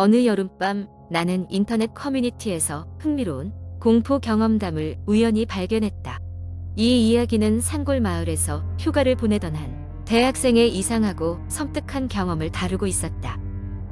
어느 여름밤 나는 인터넷 커뮤니티에서 흥미로운 공포 경험담을 우연히 발견했다. 이 이야기는 산골 마을에서 휴가를 보내던 한 대학생의 이상하고 섬뜩한 경험을 다루고 있었다.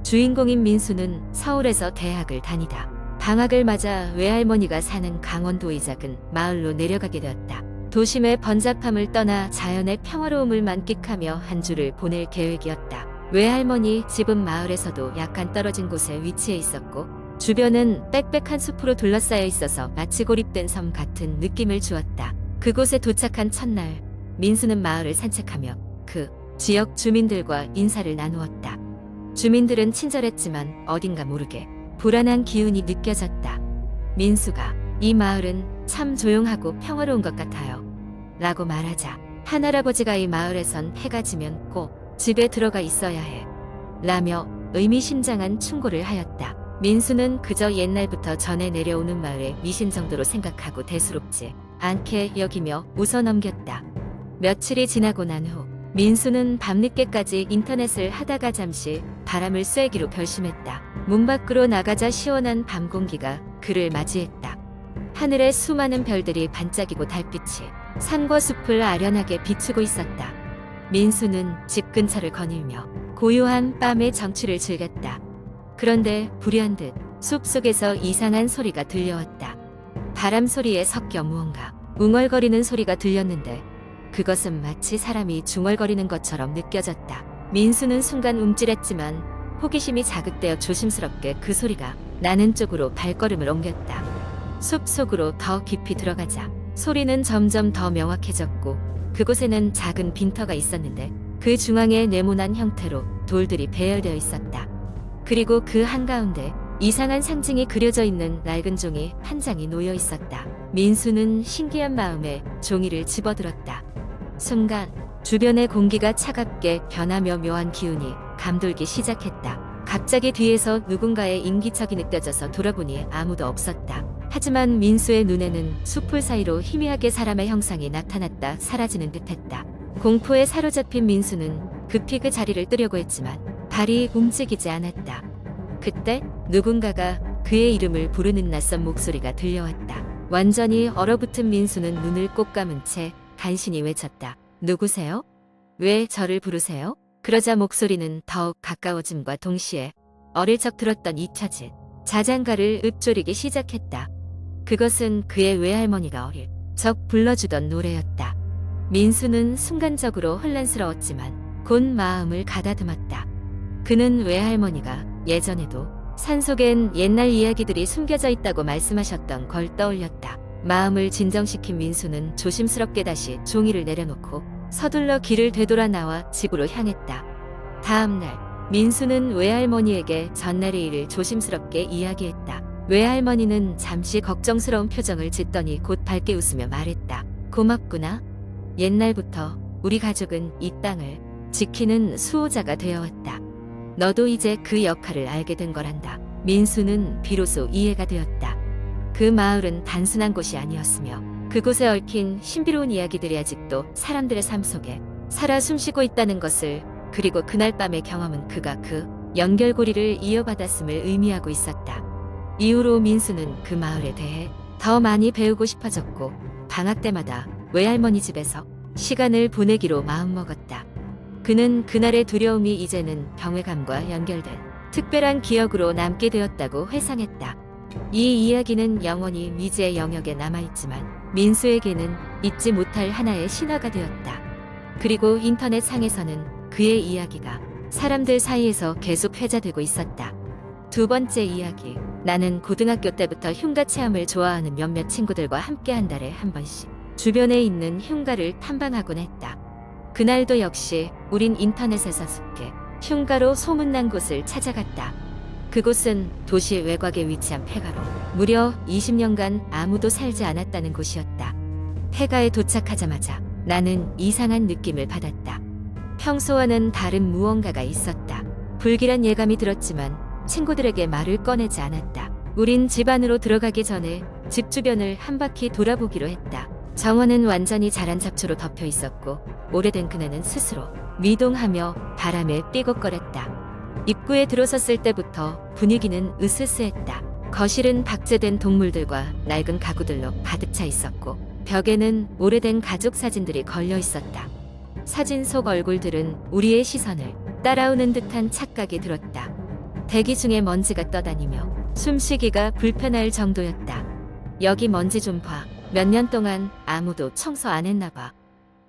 주인공인 민수는 서울에서 대학을 다니다 방학을 맞아 외할머니가 사는 강원도의 작은 마을로 내려가게 되었다. 도심의 번잡함을 떠나 자연의 평화로움을 만끽하며 한 주를 보낼 계획이었다. 외할머니 집은 마을에서도 약간 떨어진 곳에 위치해 있었고 주변은 빽빽한 숲으로 둘러싸여 있어서 마치 고립된 섬 같은 느낌을 주었다. 그곳에 도착한 첫날 민수는 마을을 산책하며 그 지역 주민들과 인사를 나누었다. 주민들은 친절했지만 어딘가 모르게 불안한 기운이 느껴졌다. 민수가 이 마을은 참 조용하고 평화로운 것 같아요. 라고 말하자 한 할아버지가 이 마을에선 해가 지면 꼭 집에 들어가 있어야 해. 라며 의미심장한 충고를 하였다. 민수는 그저 옛날부터 전해 내려오는 말에 미신 정도로 생각하고 대수롭지 않게 여기며 웃어 넘겼다. 며칠이 지나고 난 후 민수는 밤늦게까지 인터넷을 하다가 잠시 바람을 쐬기로 결심했다. 문 밖으로 나가자 시원한 밤 공기가 그를 맞이했다. 하늘에 수많은 별들이 반짝이고 달빛이 산과 숲을 아련하게 비추고 있었다. 민수는 집 근처를 거닐며 고요한 밤의 정취를 즐겼다. 그런데 불의한 듯 숲속에서 이상한 소리가 들려왔다. 바람 소리에 섞여 무언가 웅얼거리는 소리가 들렸는데 그것은 마치 사람이 중얼거리는 것처럼 느껴졌다. 민수는 순간 움찔했지만 호기심이 자극되어 조심스럽게 그 소리가 나는 쪽으로 발걸음을 옮겼다. 숲 속으로 더 깊이 들어가자 소리는 점점 더 명확해졌고 그곳에는 작은 빈터가 있었는데 그 중앙에 네모난 형태로 돌들이 배열되어 있었다. 그리고 그 한가운데 이상한 상징이 그려져 있는 낡은 종이 한 장이 놓여 있었다. 민수는 신기한 마음에 종이를 집어들었다. 순간 주변의 공기가 차갑게 변하며 묘한 기운이 감돌기 시작했다. 갑자기 뒤에서 누군가의 인기척이 느껴져서 돌아보니 아무도 없었다. 하지만 민수의 눈에는 숲풀 사이로 희미하게 사람의 형상이 나타났다 사라지는 듯했다. 공포에 사로잡힌 민수는 급히 그 자리를 뜨려고 했지만 발이 움직이지 않았다. 그때 누군가가 그의 이름을 부르는 낯선 목소리가 들려왔다. 완전히 얼어붙은 민수는 눈을 꼭 감은 채 간신히 외쳤다. 누구세요? 왜 저를 부르세요? 그러자 목소리는 더욱 가까워짐과 동시에 어릴 적 들었던 잊혀진 자장가를 읊조리기 시작했다. 그것은 그의 외할머니가 어릴 적 불러주던 노래였다. 민수는 순간적으로 혼란스러웠지만 곧 마음을 가다듬었다. 그는 외할머니가 예전에도 산속엔 옛날 이야기들이 숨겨져 있다고 말씀하셨던 걸 떠올렸다. 마음을 진정시킨 민수는 조심스럽게 다시 종이를 내려놓고 서둘러 길을 되돌아 나와 집으로 향했다. 다음날 민수는 외할머니에게 전날의 일을 조심스럽게 이야기했다. 외할머니는 잠시 걱정스러운 표정을 짓더니 곧 밝게 웃으며 말했다. 고맙구나. 옛날부터 우리 가족은 이 땅을 지키는 수호자가 되어왔다. 너도 이제 그 역할을 알게 된 거란다. 민수는 비로소 이해가 되었다. 그 마을은 단순한 곳이 아니었으며 그곳에 얽힌 신비로운 이야기들이 아직도 사람들의 삶 속에 살아 숨쉬고 있다는 것을 그리고 그날 밤의 경험은 그가 그 연결고리를 이어받았음을 의미하고 있었다. 이후로 민수는 그 마을에 대해 더 많이 배우고 싶어졌고 방학 때마다 외할머니 집에서 시간을 보내기로 마음먹었다. 그는 그날의 두려움이 이제는 병해감과 연결된 특별한 기억으로 남게 되었다고 회상했다. 이 이야기는 영원히 미지의 영역에 남아있지만 민수에게는 잊지 못할 하나의 신화가 되었다. 그리고 인터넷 상에서는 그의 이야기가 사람들 사이에서 계속 회자되고 있었다. 두 번째 이야기. 나는 고등학교 때부터 흉가 체험을 좋아하는 몇몇 친구들과 함께 한 달에 한 번씩 주변에 있는 흉가를 탐방하곤 했다. 그날도 역시 우린 인터넷에서 숲게 흉가로 소문난 곳을 찾아갔다. 그곳은 도시 외곽에 위치한 폐가로 무려 20년간 아무도 살지 않았다는 곳이었다. 폐가에 도착하자마자 나는 이상한 느낌을 받았다. 평소와는 다른 무언가가 있었다. 불길한 예감이 들었지만 친구들에게 말을 꺼내지 않았다. 우린 집 안으로 들어가기 전에 집 주변을 한 바퀴 돌아보기로 했다. 정원은 완전히 자란 잡초로 덮여 있었고 오래된 그네는 스스로 미동하며 바람에 삐걱거렸다. 입구에 들어섰을 때부터 분위기는 으스스했다. 거실은 박제된 동물들과 낡은 가구들로 가득 차 있었고 벽에는 오래된 가족 사진들이 걸려 있었다. 사진 속 얼굴들은 우리의 시선을 따라오는 듯한 착각이 들었다. 대기 중에 먼지가 떠다니며 숨쉬기가 불편할 정도였다. 여기 먼지 좀 봐. 몇 년 동안 아무도 청소 안 했나 봐.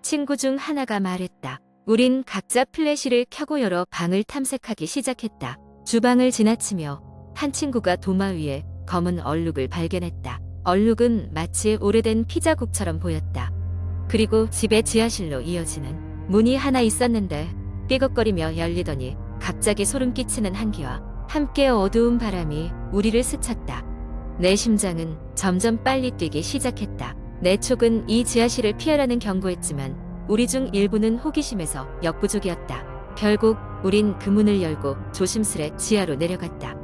친구 중 하나가 말했다. 우린 각자 플래시를 켜고 열어 방을 탐색하기 시작했다. 주방을 지나치며 한 친구가 도마 위에 검은 얼룩을 발견했다. 얼룩은 마치 오래된 피자국처럼 보였다. 그리고 집의 지하실로 이어지는 문이 하나 있었는데 삐걱거리며 열리더니 갑자기 소름 끼치는 한기와 함께 어두운 바람이 우리를 스쳤다. 내 심장은 점점 빨리 뛰기 시작했다. 내 촉은 이 지하실을 피하라는 경고했지만 우리 중 일부는 호기심에서 역부족이었다. 결국 우린 그 문을 열고 조심스레 지하로 내려갔다.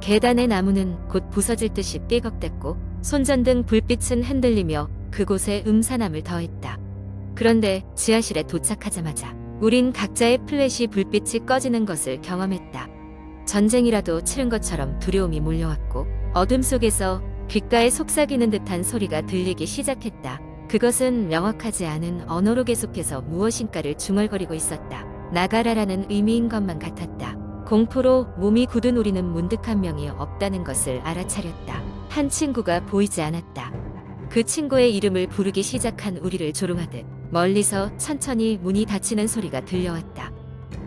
계단의 나무는 곧 부서질 듯이 삐걱댔고 손전등 불빛은 흔들리며 그곳에 음산함을 더했다. 그런데 지하실에 도착하자마자 우린 각자의 플래시 불빛이 꺼지는 것을 경험했다. 전쟁이라도 치른 것처럼 두려움이 몰려왔고 어둠 속에서 귓가에 속삭이는 듯한 소리가 들리기 시작했다. 그것은 명확하지 않은 언어로 계속해서 무엇인가를 중얼거리고 있었다. 나가라라는 의미인 것만 같았다. 공포로 몸이 굳은 우리는 문득 한 명이 없다는 것을 알아차렸다. 한 친구가 보이지 않았다. 그 친구의 이름을 부르기 시작한 우리를 조롱하듯 멀리서 천천히 문이 닫히는 소리가 들려왔다.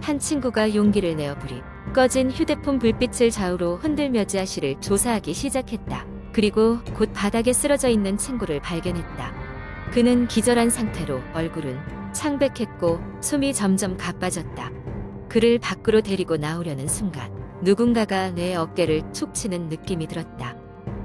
한 친구가 용기를 내어 부리 꺼진 휴대폰 불빛을 좌우로 흔들며 지하실을 조사하기 시작했다. 그리고 곧 바닥에 쓰러져 있는 친구를 발견했다. 그는 기절한 상태로 얼굴은 창백했고 숨이 점점 가빠졌다. 그를 밖으로 데리고 나오려는 순간 누군가가 내 어깨를 툭 치는 느낌이 들었다.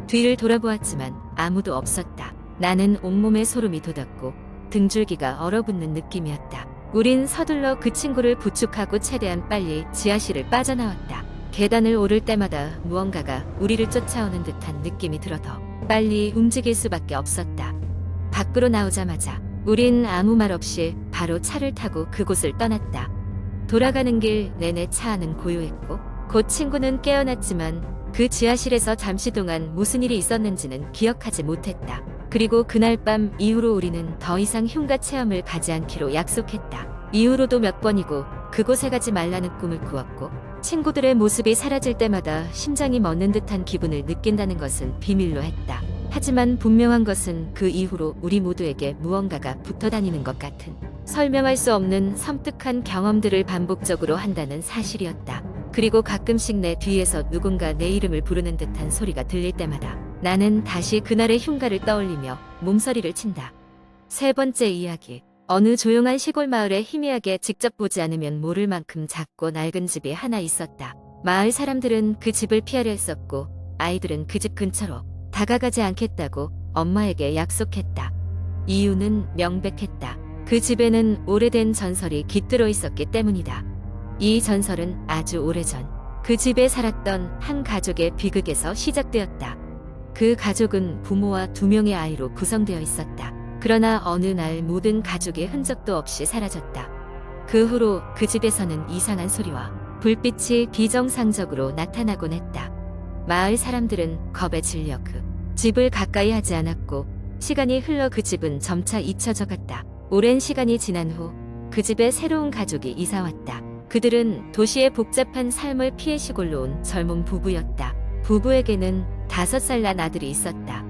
뒤를 돌아보았지만 아무도 없었다. 나는 온몸에 소름이 돋았고 등줄기가 얼어붙는 느낌이었다. 우린 서둘러 그 친구를 부축하고 최대한 빨리 지하실을 빠져나왔다. 계단을 오를 때마다 무언가가 우리를 쫓아오는 듯한 느낌이 들어 더 빨리 움직일 수밖에 없었다. 밖으로 나오자마자 우린 아무 말 없이 바로 차를 타고 그곳을 떠났다. 돌아가는 길 내내 차 안은 고요했고 곧 친구는 깨어났지만 그 지하실에서 잠시 동안 무슨 일이 있었는지는 기억하지 못했다. 그리고 그날 밤 이후로 우리는 더 이상 흉가 체험을 가지 않기로 약속했다. 이후로도 몇 번이고 그곳에 가지 말라는 꿈을 꾸었고 친구들의 모습이 사라질 때마다 심장이 멎는 듯한 기분을 느낀다는 것은 비밀로 했다. 하지만 분명한 것은 그 이후로 우리 모두에게 무언가가 붙어 다니는 것 같은 설명할 수 없는 섬뜩한 경험들을 반복적으로 한다는 사실이었다. 그리고 가끔씩 내 뒤에서 누군가 내 이름을 부르는 듯한 소리가 들릴 때마다 나는 다시 그날의 흉가를 떠올리며 몸서리를 친다. 세 번째 이야기. 어느 조용한 시골 마을에 희미하게 직접 보지 않으면 모를 만큼 작고 낡은 집이 하나 있었다. 마을 사람들은 그 집을 피하려 했었고 아이들은 그 집 근처로 다가가지 않겠다고 엄마에게 약속했다. 이유는 명백했다. 그 집에는 오래된 전설이 깃들어 있었기 때문이다. 이 전설은 아주 오래전 그 집에 살았던 한 가족의 비극에서 시작되었다. 그 가족은 부모와 두 명의 아이로 구성되어 있었다. 그러나 어느 날 모든 가족의 흔적도 없이 사라졌다. 그 후로 그 집에서는 이상한 소리와 불빛이 비정상적으로 나타나곤 했다. 마을 사람들은 겁에 질려 그 집을 가까이 하지 않았고 시간이 흘러 그 집은 점차 잊혀져 갔다. 오랜 시간이 지난 후 그 집에 새로운 가족이 이사 왔다. 그들은 도시의 복잡한 삶을 피해 시골로 온 젊은 부부였다. 부부에게는 다섯 살 난 아들이 있었다.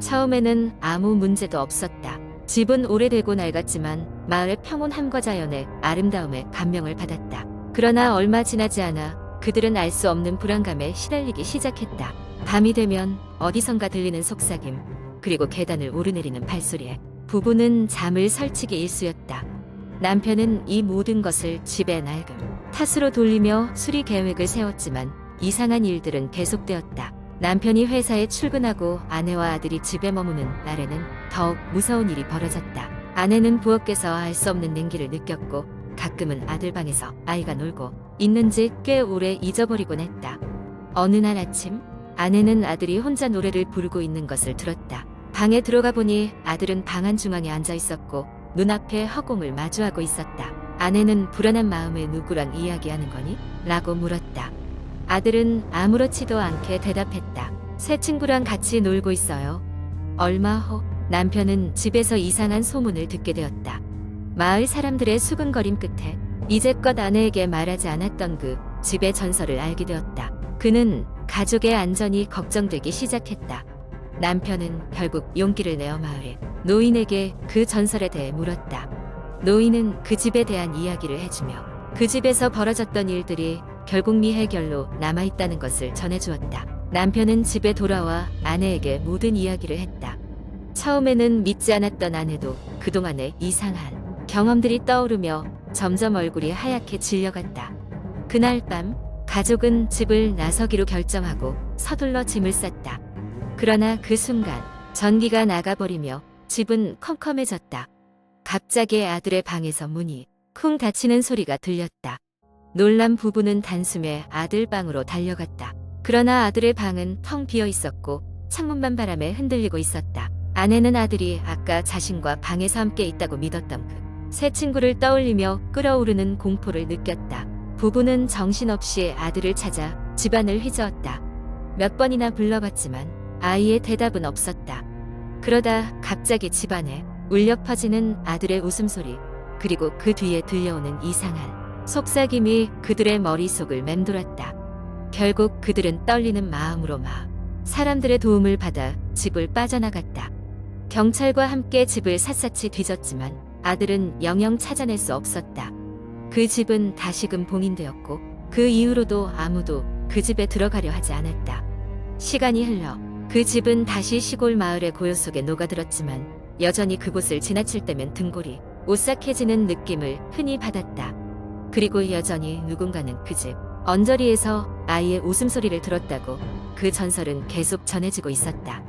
처음에는 아무 문제도 없었다. 집은 오래되고 낡았지만 마을의 평온함과 자연의 아름다움에 감명을 받았다. 그러나 얼마 지나지 않아 그들은 알 수 없는 불안감에 시달리기 시작했다. 밤이 되면 어디선가 들리는 속삭임, 그리고 계단을 오르내리는 발소리에 부부는 잠을 설치기 일쑤였다. 남편은 이 모든 것을 집의 낡음, 탓으로 돌리며 수리 계획을 세웠지만 이상한 일들은 계속되었다. 남편이 회사에 출근하고 아내와 아들이 집에 머무는 날에는 더욱 무서운 일이 벌어졌다. 아내는 부엌에서 알 수 없는 냉기를 느꼈고 가끔은 아들 방에서 아이가 놀고 있는지 꽤 오래 잊어버리곤 했다. 어느 날 아침 아내는 아들이 혼자 노래를 부르고 있는 것을 들었다. 방에 들어가 보니 아들은 방한 중앙에 앉아 있었고 눈앞에 허공을 마주하고 있었다. 아내는 불안한 마음에 누구랑 이야기하는 거니? 라고 물었다. 아들은 아무렇지도 않게 대답했다. 새 친구랑 같이 놀고 있어요. 얼마 후 남편은 집에서 이상한 소문을 듣게 되었다. 마을 사람들의 수근거림 끝에 이제껏 아내에게 말하지 않았던 그 집의 전설을 알게 되었다. 그는 가족의 안전이 걱정되기 시작했다. 남편은 결국 용기를 내어 마을에 노인에게 그 전설에 대해 물었다. 노인은 그 집에 대한 이야기를 해주며 그 집에서 벌어졌던 일들이 결국 미해결로 남아있다는 것을 전해주었다. 남편은 집에 돌아와 아내에게 모든 이야기를 했다. 처음에는 믿지 않았던 아내도 그동안의 이상한 경험들이 떠오르며 점점 얼굴이 하얗게 질려갔다. 그날 밤 가족은 집을 나서기로 결정하고 서둘러 짐을 쌌다. 그러나 그 순간 전기가 나가버리며 집은 컴컴해졌다. 갑자기 아들의 방에서 문이 쿵 닫히는 소리가 들렸다. 놀란 부부는 단숨에 아들 방으로 달려갔다. 그러나 아들의 방은 텅 비어 있었고 창문만 바람에 흔들리고 있었다. 아내는 아들이 아까 자신과 방에서 함께 있다고 믿었던 그 새 친구를 떠올리며 끓어오르는 공포를 느꼈다. 부부는 정신없이 아들을 찾아 집안을 휘저었다. 몇 번이나 불러봤지만 아이의 대답은 없었다. 그러다 갑자기 집안에 울려 퍼지는 아들의 웃음소리, 그리고 그 뒤에 들려오는 이상한 속삭임이 그들의 머릿속을 맴돌았다. 결국 그들은 떨리는 마음으로 막 사람들의 도움을 받아 집을 빠져나갔다. 경찰과 함께 집을 샅샅이 뒤졌지만 아들은 영영 찾아낼 수 없었다. 그 집은 다시금 봉인되었고 그 이후로도 아무도 그 집에 들어가려 하지 않았다. 시간이 흘러 그 집은 다시 시골 마을의 고요 속에 녹아들었지만 여전히 그곳을 지나칠 때면 등골이 오싹해지는 느낌을 흔히 받았다. 그리고 여전히 누군가는 그 집 언저리에서 아이의 웃음소리를 들었다고 그 전설은 계속 전해지고 있었다.